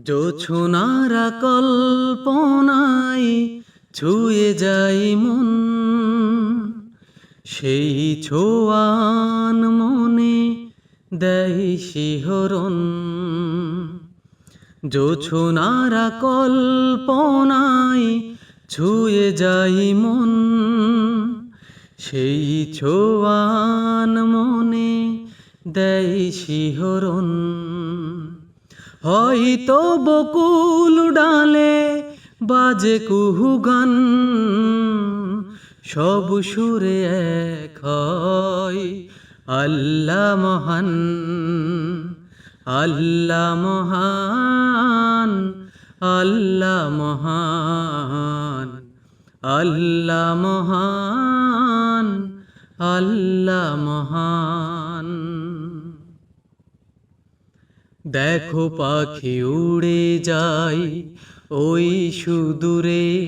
জোছনারা কল্পনায় ছুঁয়ে যাই মন। সেই ছোয়ান মনে দেয় শিহরণ। জোছনারা কল্পনায় ছুঁয়ে যাই মন। সেই ছোয়ান মনে দেয় শিহরণ। হয়তো বকুল ডালে বাজে কুহু গান। সব সুরে এক হয়, আল্লাহ মহান আল্লাহ মহান আল্লাহ মহান আল্লাহ মহান আল্লাহ মহান। দেখো পাখি উড়ে যায় ওই সুদূরে।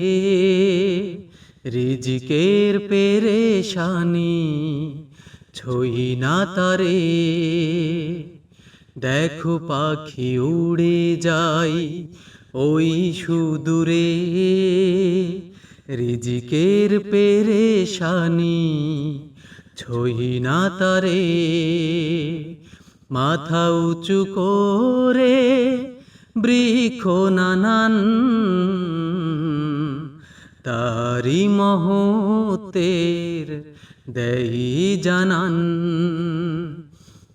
রিজিকের পেরেশানি, ছই না তারে। দেখো পাখি উড়ে যায় ওই সুদূরে। রিজিকের পেরেশানি, ছই না তারে। মাথা উঁচু করে বৃক্ষ নানান, তারি মহতের দেই জানান।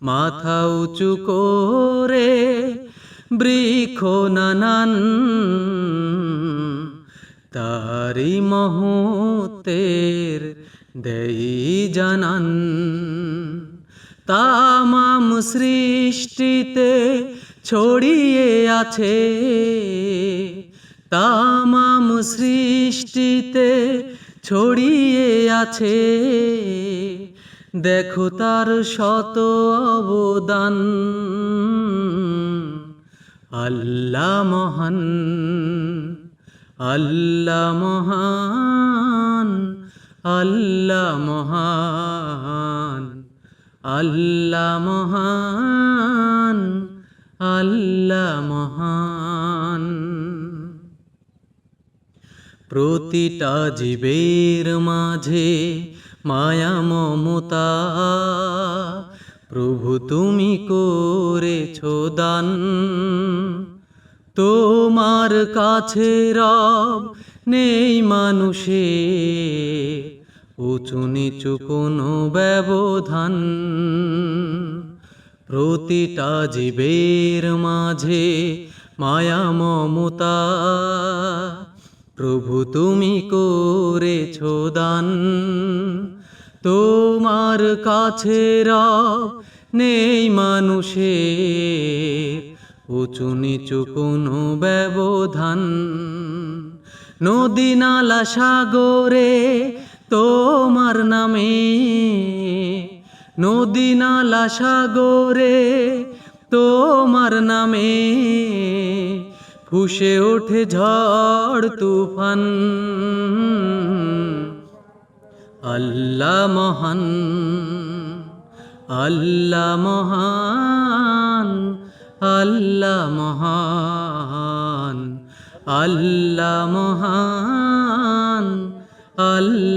মাথা উঁচু করে বৃক্ষ নানান, তারি মহতের দেই জানান। তামাম সৃষ্টিতে ছড়িয়ে আছে। তামাম সৃষ্টিতে ছড়িয়ে আছে। দেখো তার শত অবদান। আল্লাহ মহান আল্লাহ মহান আল্লাহ মহান। আল্লাহ মহান আল্লাহ মহান। প্রতিটা জীবের মাঝে মায়া, মমতা। প্রভু তুমি করেছ দান। তোমার কাছে রব নেই মানুষে উঁচু নিচু কোনো ব্যবধান। প্রতিটা জীবের মাঝে মায়া, মমতা। প্রভু, তুমি করেছ দান। তোমার কাছে নেই মানুষের। উঁচু নিচু কোনো ব্যবধান। নদী, নালা, সাগরে তোমার নামে নদী নালা সাগরে তোমার নামে ফুসে ওঠে ঝড় তুফান। আল্লাহ মহান আল্লাহ মহান আল্লাহ মহান আল্লাহ মহান।